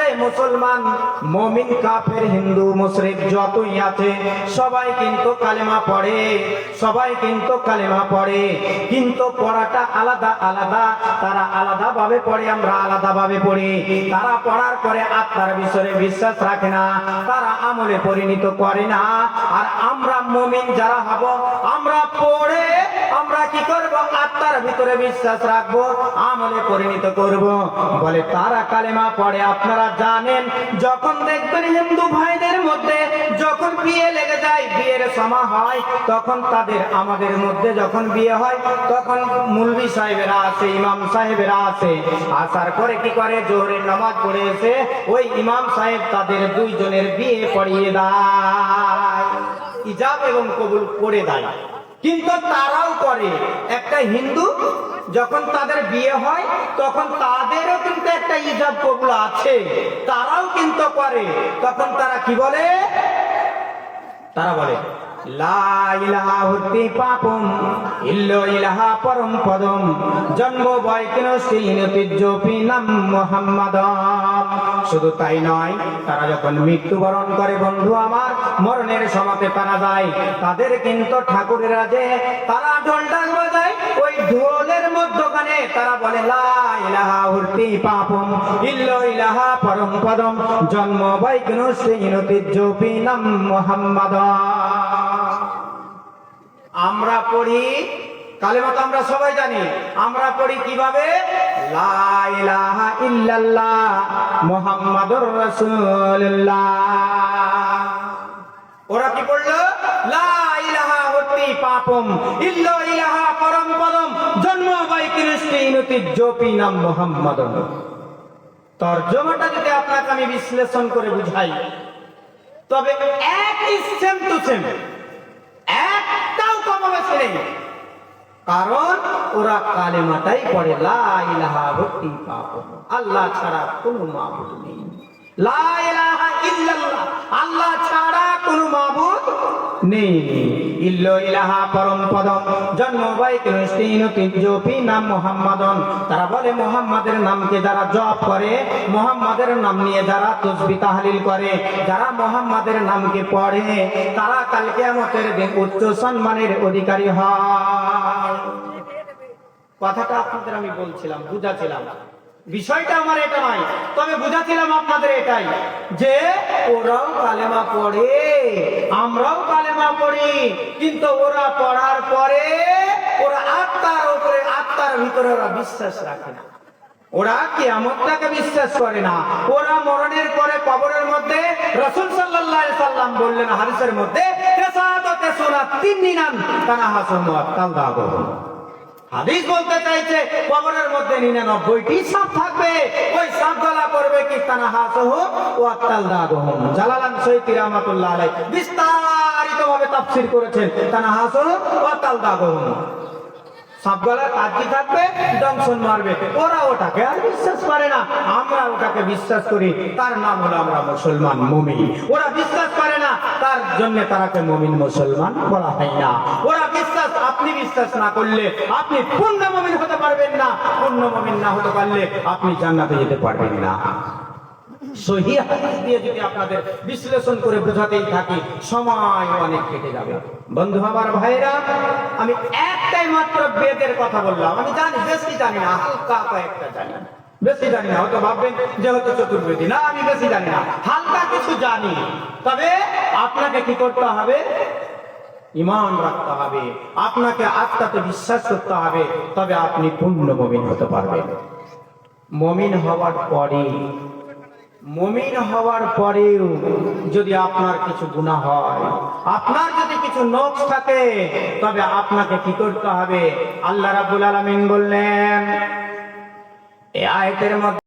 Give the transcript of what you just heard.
আছে মুসলমান, মমিন, কাফের, হিন্দু মুশরিক যতই আছে, সবাই কিন্তু কালেমা পড়ে, সবাই কিন্তু কালেমা পড়ে, কিন্তু পড়াটা আলাদা আলাদা, তারা আলাদা ভাবে পড়ে, আমরা আলাদা ভাবে পড়ি। তারা পড়ার পরে আত্মার বিষয়ে বিশ্বাস রাখে না, তারা আমলে পরিণত করে না। আর আমরা মমিন যারা হব, আমরা পড়ে আমরা কি করব? আত্মার ভিতরে বিশ্বাস রাখব, আমলে পরিণত করব। বলে তারা কালেমা পড়ে, আপনারা জানেন, যখন দেখবেন হিন্দু ভাইদের মধ্যে যখন বিয়ে লেগে যায়, বিয়ের সময় হয়, তখন তাদের আমাদের মধ্যে যখন বিয়ে হয়, তখন মুলবি সাহেবেরা আছে, ইমাম সাহেবেরা আছে। আসার পরে কি করে? জোহরের নামাজ পড়ে এসে ওই ইমাম সাহেব তাদের দুইজনের বিয়ে পড়িয়ে দেয়। ইজাব এবং কবুল করে দেয়। কিন্তু তারাও করে। একটা হিন্দু যখন তাদের বিয়ে হয়, তখন তাদেরও কিন্তু একটা ইজাব কবুল আছে। তারাও কিন্তু করে। তখন তারা কি বলে? তারা বলে শুধু তাই নয়, তারা যখন মৃত্যুবরণ করে বন্ধু আমার, মরণের সমাতে তারা যায়, তাদের কিন্তু ঠাকুরের রাজে তারা ঢোলটাক বাজায়, ওই মধ্যখানে তারা বলে, লা ইলাহা হুত্তি পাপম, ইল্লো পরম পদম, জন্ম বয়কিন শ্রীন তিজ্জপি মোহাম্মদ। আমরা পড়ি, কালেমা তো আমরা সবাই জানি, আমরা পড়ি কীভাবে? মুহাম্মাদুর রাসূলুল্লাহ। ওরা কি পড়ল? লা ইলাহা হতি পাপম, ইল্লা ইলাহা পরম পদম, জন্ম নাম তর্জমাটা যদি আপনাকে আমি বিশ্লেষণ করে বুঝাই, তবে সেম টু সেম, একটাও নেই। কারণ ওরা কালেমাটাই পড়ে, লা ভক্তি পাপ আল্লাহ ছাড়া কোনো মাবুদ নেই। লা ইল্লাল্লাহ, আল্লাহ ছাড়া কোনো মাবুদ যারা মোহাম্মদের নামকে পড়ে, তারা আমাদের উচ্চ সম্মানের অধিকারী হয়। কথাটা আপনাদের আমি বলছিলাম, বুঝাছিলাম। বিষয়টা আমার এটা নয়, তবে বুঝাছিলাম আপনাদের এটাই, যে ওরাও কালেমা পড়ে, আমরাও কালেমা পড়ি, কিন্তু ওরা পড়ার পরে ওরা আত্মার উপরে, আত্মার ভিতরে ওরা বিশ্বাস রাখে না। ওরা কেয়ামতটাকে বিশ্বাস করে না। ওরা মরণের পরে কবরের মধ্যে রসুল সাল্লাম বললেন হাদিসের মধ্যে তিন দিনান কানা হাসন কালদাগো হাদিস বলতে চাইছে, কবরের মধ্যে নিরানব্বইটি সাপ থাকবে। ওই সাপ গলা করবে কি? তানা হাসহ ও আত্তাল দাগহম জালালান সৈয়দ রহমাতুল্লাহ আলাই বিস্তারিত ভাবে তাফসীর করেছেন। তানা হাসহ ও আত্তাল দাগহম সাপগলার কাজ কি থাকবে, দংশন মারবে। ওরা ওটাকে আর বিশ্বাস করে না। আমরা ওটাকে বিশ্বাস করি। তার নাম হলো আমরা মুসলমান মুমিন। ওরা বিশ্বাস করে না। তার জন্য তারাকে মুমিন মুসলমান বলা হয় না। ওরা বিশ্বাস, আপনি বিশ্বাস না করলে আপনি পূর্ণ মুমিন হতে পারবেন না। পূর্ণ মুমিন না হতে পারলে আপনি জান্নাতে যেতে পারবেন না। সহি দিয়ে যদি আপনাদের বিশ্লেষণ করে বোঝাতেই থাকি, সময় অনেক কেটে যাবে। বন্ধু, আমার ভাইরা আমি একটাই মাত্র বেদের কথা বললাম। আমি জানি, বেশি জানি না, হালকা কয়েকটা জানি। বেশি জানি না, হয়তো ভাববেন, যে হয়তো চতুর্বেদী। না, আমি বেশি জানি না। হালকা কিছু জানি। তবে আপনাকে কি করতে হবে? ইমান রাখতে হবে। আপনাকে আত্মাতে বিশ্বাস করতে হবে। তবে আপনি পূর্ণ মমিন হতে পারবেন। মমিন হওয়ার পরে মমিন হওয়ার পরেও যদি আপনার কিছু গুণা হয়, আপনার যদি কিছু নখ থাকে, তবে আপনাকে কি করতে হবে? আল্লাহ রাব্বুল আলামিন বললেন এই আয়াতের মধ্যে